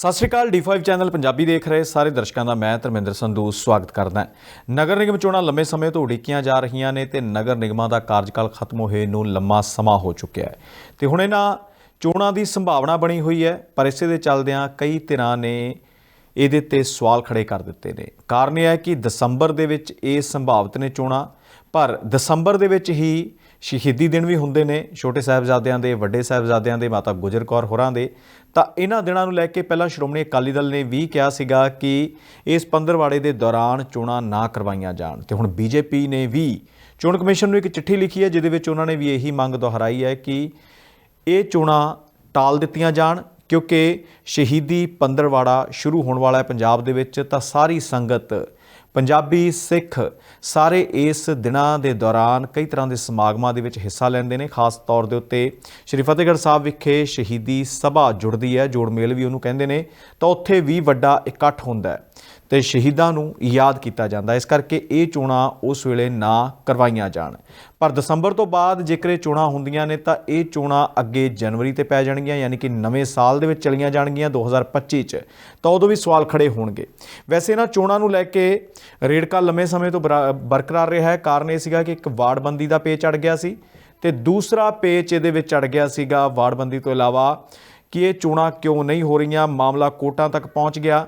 ਸਤਿ ਸ਼੍ਰੀ ਅਕਾਲ D5 channel Punjabi ਦੇਖ ਰਹੇ ਸਾਰੇ ਦਰਸ਼ਕਾਂ ਦਾ ਮੈਂ ਧਰਮਿੰਦਰ ਸੰਧੂ ਸਵਾਗਤ ਕਰਦਾ ਹਾਂ। ਨਗਰ ਨਿਗਮ ਚੋਣਾਂ ਲੰਮੇ ਸਮੇਂ ਤੋਂ ਉਡੀਕੀਆਂ ਜਾ ਰਹੀਆਂ ਨੇ ਤੇ ਨਗਰ ਨਿਗਮਾਂ ਦਾ ਕਾਰਜਕਾਲ ਖਤਮ ਹੋਏ ਨੂੰ ਲੰਮਾ ਸਮਾਂ ਹੋ ਚੁੱਕਿਆ ਹੈ। ਤੇ ਹੁਣ ਇਹਨਾਂ ਚੋਣਾਂ ਦੀ ਸੰਭਾਵਨਾ ਬਣੀ ਹੋਈ ਹੈ, ਪਰ ਇਸੇ ਦੇ ਚੱਲਦਿਆਂ ਕਈ ਧਿਰਾਂ ਨੇ ਇਹਦੇ ਤੇ ਸਵਾਲ ਖੜੇ ਕਰ ਦਿੱਤੇ ਨੇ। ਕਾਰਨ ਇਹ ਹੈ ਕਿ ਦਸੰਬਰ ਦੇ ਵਿੱਚ ਇਹ ਸੰਭਾਵਿਤ ਨੇ ਚੋਣਾਂ, ਪਰ ਦਸੰਬਰ ਦੇ ਵਿੱਚ ਹੀ ਸ਼ਹੀਦੀ ਦਿਨ ਵੀ ਹੁੰਦੇ ਨੇ, ਛੋਟੇ ਸਾਹਿਬਜ਼ਾਦਿਆਂ ਦੇ, ਵੱਡੇ ਸਾਹਿਬਜ਼ਾਦਿਆਂ ਦੇ, ਮਾਤਾ ਗੁਜਰ ਕੌਰ ਹੋਰਾਂ ਦੇ। ਤਾਂ ਇਹਨਾਂ ਦਿਨਾਂ ਨੂੰ ਲੈ ਕੇ ਪਹਿਲਾਂ ਸ਼੍ਰੋਮਣੀ ਅਕਾਲੀ ਦਲ ਨੇ ਵੀ ਕਿਹਾ ਸੀਗਾ ਕਿ ਇਸ ਪੰਦਰਵਾੜੇ ਦੇ ਦੌਰਾਨ ਚੋਣਾਂ ਨਾ ਕਰਵਾਈਆਂ ਜਾਣ। ਤੇ ਹੁਣ ਬੀਜੇਪੀ ਨੇ ਵੀ ਚੋਣ ਕਮਿਸ਼ਨ ਨੂੰ ਇੱਕ ਚਿੱਠੀ ਲਿਖੀ ਹੈ, ਜਿਹਦੇ ਵਿੱਚ ਉਹਨਾਂ ਨੇ ਵੀ ਇਹੀ ਮੰਗ ਦੁਹਰਾਈ ਹੈ ਕਿ ਇਹ ਚੋਣਾਂ ਟਾਲ ਦਿੱਤੀਆਂ ਜਾਣ, ਕਿਉਂਕਿ ਸ਼ਹੀਦੀ ਪੰਦਰਵਾੜਾ ਸ਼ੁਰੂ ਹੋਣ ਵਾਲਾ ਹੈ ਪੰਜਾਬ ਦੇ ਵਿੱਚ, ਤਾਂ ਸਾਰੀ ਸੰਗਤ ਪੰਜਾਬੀ ਸਿੱਖ ਸਾਰੇ ਇਸ ਦਿਨਾਂ ਦੇ ਦੌਰਾਨ ਕਈ ਤਰ੍ਹਾਂ ਦੇ ਸਮਾਗਮਾਂ ਦੇ ਵਿੱਚ ਹਿੱਸਾ ਲੈਂਦੇ ਨੇ, ਖਾਸ ਤੌਰ ਦੇ ਉੱਤੇ ਸ਼੍ਰੀ ਫਤਿਹਗੜ੍ਹ ਸਾਹਿਬ ਵਿਖੇ ਸ਼ਹੀਦੀ ਸਭਾ ਜੁੜਦੀ ਹੈ, ਜੋੜ ਮੇਲ ਵੀ ਉਹਨੂੰ ਕਹਿੰਦੇ ਨੇ, ਤਾਂ ਉੱਥੇ ਵੀ ਵੱਡਾ ਇਕੱਠ ਹੁੰਦਾ ਹੈ। ਤੇ ਸ਼ਹੀਦਾਂ ਨੂੰ ਯਾਦ ਕੀਤਾ ਜਾਂਦਾ। ਇਸ ਕਰਕੇ ਇਹ ਚੋਣਾਂ ਉਸ ਵੇਲੇ ਨਾ ਕਰਵਾਈਆਂ ਜਾਣ। ਪਰ ਦਸੰਬਰ ਤੋਂ ਬਾਅਦ ਜੇਕਰ ਇਹ ਚੋਣਾਂ ਹੁੰਦੀਆਂ ਨੇ ਤਾਂ ਇਹ ਚੋਣਾਂ ਅੱਗੇ ਜਨਵਰੀ ਤੇ ਪੈ ਜਾਣਗੀਆਂ, ਯਾਨੀ ਕਿ ਨਵੇਂ ਸਾਲ ਦੇ ਵਿੱਚ ਚਲੀਆਂ ਜਾਣਗੀਆਂ 2025 ਚ। ਤਾਂ ਉਦੋਂ ਵੀ ਸਵਾਲ ਖੜੇ ਹੋਣਗੇ। ਵੈਸੇ ਇਹਨਾਂ ਚੋਣਾਂ ਨੂੰ ਲੈ ਕੇ ਰੇੜਕਾ ਲੰਮੇ ਸਮੇਂ ਤੋਂ ਬਰਾ- ਬਰਕਰਾਰ ਰਿਹਾ ਹੈ। ਕਾਰਨ ਇਹ ਸੀਗਾ ਕਿ ਇੱਕ ਵਾਰਡਬੰਦੀ ਦਾ ਪੇਚ ਅੜ ਗਿਆ ਸੀ ਤੇ ਦੂਸਰਾ ਪੇਚ ਇਹਦੇ ਵਿੱਚ ਚੜ ਗਿਆ ਸੀਗਾ ਵਾਰਡਬੰਦੀ ਤੋਂ ਇਲਾਵਾ ਕਿ ਇਹ ਚੋਣਾਂ ਕਿਉਂ ਨਹੀਂ ਹੋ ਰਹੀਆਂ। ਮਾਮਲਾ ਕੋਰਟਾਂ ਤੱਕ ਪਹੁੰਚ ਗਿਆ।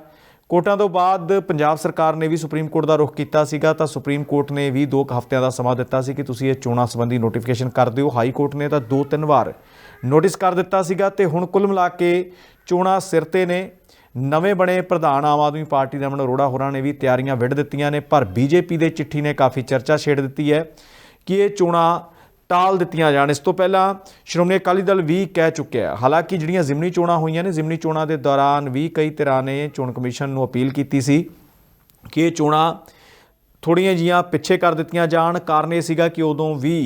ਕੋਰਟਾਂ ਤੋਂ ਬਾਅਦ ਪੰਜਾਬ ਸਰਕਾਰ ਨੇ ਵੀ ਸੁਪਰੀਮ ਕੋਰਟ ਦਾ ਰੁਖ ਕੀਤਾ ਸੀਗਾ, ਤਾਂ ਸੁਪਰੀਮ ਕੋਰਟ ਨੇ ਵੀ 2 ਹਫ਼ਤਿਆਂ ਦਾ ਸਮਾਂ ਦਿੱਤਾ ਸੀ ਕਿ ਤੁਸੀਂ ਇਹ ਚੋਣਾਂ ਸੰਬੰਧੀ ਨੋਟੀਫਿਕੇਸ਼ਨ ਕਰ ਦਿਓ। ਹਾਈ ਕੋਰਟ ਨੇ ਤਾਂ ਦੋ ਤਿੰਨ ਵਾਰ ਨੋਟਿਸ ਕਰ ਦਿੱਤਾ ਸੀਗਾ ਤੇ ਹੁਣ ਕੁੱਲ ਮਿਲਾ ਕੇ ਚੋਣਾਂ ਸਿਰ ਤੇ ਨੇ। ਨਵੇਂ ਬਣੇ ਪ੍ਰਧਾਨ ਆਮ ਆਦਮੀ ਪਾਰਟੀ ਦੇ ਅਰੋੜਾ ਹੋਰਾਂ ਨੇ ਵੀ ਤਿਆਰੀਆਂ ਵਿੱਢ ਦਿੱਤੀਆਂ ਨੇ, ਪਰ ਬੀਜੇਪੀ ਦੇ ਚਿੱਠੀ ਨੇ ਕਾਫੀ ਚਰਚਾ ਛੇੜ ਦਿੱਤੀ ਹੈ ਕਿ ਇਹ ਚੋਣਾਂ ਟਾਲ ਦਿੱਤੀਆਂ ਜਾਣ। ਇਸ ਤੋਂ ਪਹਿਲਾਂ ਸ਼੍ਰੋਮਣੀ ਅਕਾਲੀ ਦਲ ਵੀ ਕਹਿ ਚੁੱਕਿਆ ਹਾਲਾਂਕਿ ਜਿਹੜੀਆਂ ਜ਼ਿਮਨੀ ਚੋਣਾਂ ਹੋਈਆਂ ਨੇ, ਜ਼ਿਮਨੀ ਚੋਣਾਂ ਦੇ ਦੌਰਾਨ ਵੀ ਕਈ ਤਰ੍ਹਾਂ ਨੇ ਚੋਣ ਕਮਿਸ਼ਨ ਨੂੰ ਅਪੀਲ ਕੀਤੀ ਸੀ ਕਿ ਇਹ ਚੋਣਾਂ ਥੋੜੀਆਂ ਜੀਆਂ ਪਿੱਛੇ ਕਰ ਦਿੱਤੀਆਂ ਜਾਣ। ਕਾਰਨ ਇਹ ਸੀਗਾ ਕਿ ਉਦੋਂ ਵੀ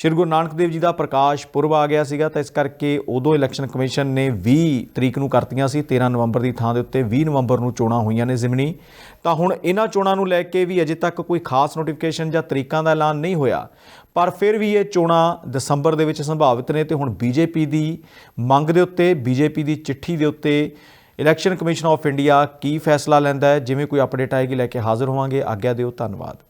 ਸ਼੍ਰੀ ਗੁਰੂ ਨਾਨਕ ਦੇਵ ਜੀ ਦਾ ਪ੍ਰਕਾਸ਼ ਪੁਰਬ ਆ ਗਿਆ ਸੀਗਾ, ਤਾਂ ਇਸ ਕਰਕੇ ਉਦੋਂ ਇਲੈਕਸ਼ਨ ਕਮਿਸ਼ਨ ਨੇ 20 ਤਰੀਕ ਨੂੰ ਕਰਤੀਆਂ ਸੀ 13 ਨਵੰਬਰ ਦੀ ਥਾਂ ਦੇ ਉੱਤੇ 20 ਨਵੰਬਰ ਨੂੰ ਚੋਣਾਂ ਹੋਈਆਂ ਨੇ ਜ਼ਿਮਨੀ। ਤਾਂ ਹੁਣ ਇਹਨਾਂ ਚੋਣਾਂ ਨੂੰ ਲੈ ਕੇ ਵੀ ਅਜੇ ਤੱਕ ਕੋਈ ਖਾਸ ਨੋਟੀਫਿਕੇਸ਼ਨ ਜਾਂ ਤਰੀਕਾਂ ਦਾ ਐਲਾਨ ਨਹੀਂ ਹੋਇਆ। ਪਰ ਫਿਰ ਵੀ ਇਹ ਚੋਣਾਂ ਦਸੰਬਰ ਦੇ ਵਿੱਚ ਸੰਭਾਵਿਤ ਨੇ ਤੇ ਹੁਣ ਬੀਜੇਪੀ ਦੀ ਮੰਗ ਦੇ ਉੱਤੇ, ਬੀਜੇਪੀ ਦੀ ਚਿੱਠੀ ਦੇ ਉੱਤੇ ਇਲੈਕਸ਼ਨ ਕਮਿਸ਼ਨ ਆਫ ਇੰਡੀਆ ਕੀ ਫੈਸਲਾ ਲੈਂਦਾ ਹੈ, ਜਿਵੇਂ ਕੋਈ ਅਪਡੇਟ ਆਏਗੀ, ਲੈ ਕੇ ਹਾਜ਼ਰ ਹੋਵਾਂਗੇ। ਆਗਿਆ ਦਿਓ, ਧੰਨਵਾਦ।